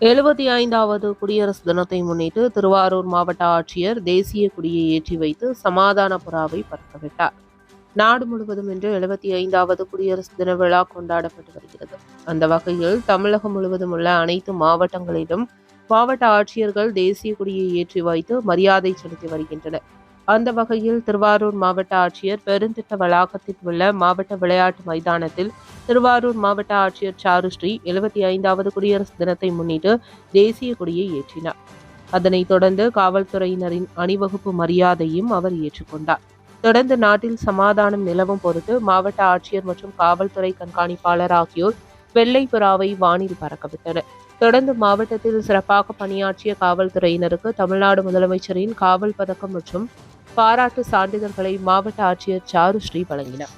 எழுபத்தி ஐந்தாவது குடியரசு தினத்தை முன்னிட்டு திருவாரூர் மாவட்ட ஆட்சியர் தேசிய கொடியை ஏற்றி வைத்து சமாதான புறாவை பறக்கவிட்டார். நாடு முழுவதும் இன்று எழுபத்தி ஐந்தாவது குடியரசு தின விழா கொண்டாடப்பட்டு வருகிறது. அந்த வகையில் தமிழகம் முழுவதும் உள்ள அனைத்து மாவட்டங்களிலும் மாவட்ட ஆட்சியர்கள் தேசிய கொடியை ஏற்றி வைத்து மரியாதை செலுத்தி வருகின்றனர். அந்த வகையில் திருவாரூர் மாவட்ட ஆட்சியர் பெருந்திட்ட வளாகத்தில் உள்ள மாவட்ட விளையாட்டு மைதானத்தில் திருவாரூர் மாவட்ட ஆட்சியர் சாருஸ்ரீ எழுபத்தி ஐந்தாவது குடியரசு தினத்தை முன்னிட்டு தேசிய கொடியை ஏற்றினார். அதனைத் தொடர்ந்து காவல்துறையினரின் அணிவகுப்பு மரியாதையும் அவர் ஏற்றுக்கொண்டார். தொடர்ந்து நாட்டில் சமாதானம் நிலவும் பொருட்டு மாவட்ட ஆட்சியர் மற்றும் காவல்துறை கண்காணிப்பாளர் ஆகியோர் வெள்ளை புறாவை வானில் பறக்கவிட்டனர். தொடர்ந்து மாவட்டத்தில் சிறப்பாக பணியாற்றிய காவல்துறையினருக்கு தமிழ்நாடு முதலமைச்சரின் காவல் பதக்கம் மற்றும் பாராட்டு சான்றிதழ்களை மாவட்ட ஆட்சியர் சாருஸ்ரீ வழங்கினார்.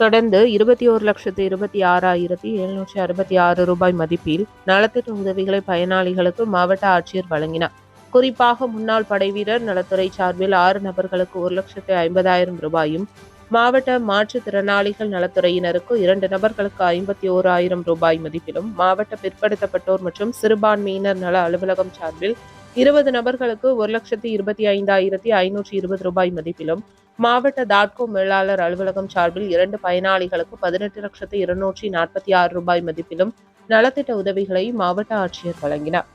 தொடர்ந்து இருபத்தி ஒரு லட்சத்து இருபத்தி ஆறாயிரத்தி எழுநூற்றி அறுபத்தி ஆறு ரூபாய் மதிப்பில் நலத்திட்ட உதவிகளை பயனாளிகளுக்கு மாவட்ட ஆட்சியர் வழங்கினார். குறிப்பாக முன்னாள் படைவீரர் நலத்துறை சார்பில் ஆறு நபர்களுக்கு ஒரு லட்சத்து ஐம்பதாயிரம் ரூபாயும் மாவட்ட மாற்றுத்திறனாளிகள் நலத்துறையினருக்கு இரண்டு நபர்களுக்கு ஐம்பத்தி ஓராயிரம் ரூபாய் மதிப்பிலும் மாவட்ட பிற்படுத்தப்பட்டோர் மற்றும் சிறுபான்மையினர் நல அலுவலகம் சார்பில் இருபது நபர்களுக்கு ஒரு லட்சத்து இருபத்தி ஐந்தாயிரத்தி ஐநூற்றி இருபது ரூபாய் மதிப்பிலும் மாவட்ட தாட்கோ மேலாளர் அலுவலகம் சார்பில் இரண்டு பயனாளிகளுக்கு பதினெட்டு லட்சத்து இருநூற்றி நாற்பத்தி ஆறு ரூபாய் மதிப்பிலும் நலத்திட்ட உதவிகளை மாவட்ட ஆட்சியர் வழங்கினார்.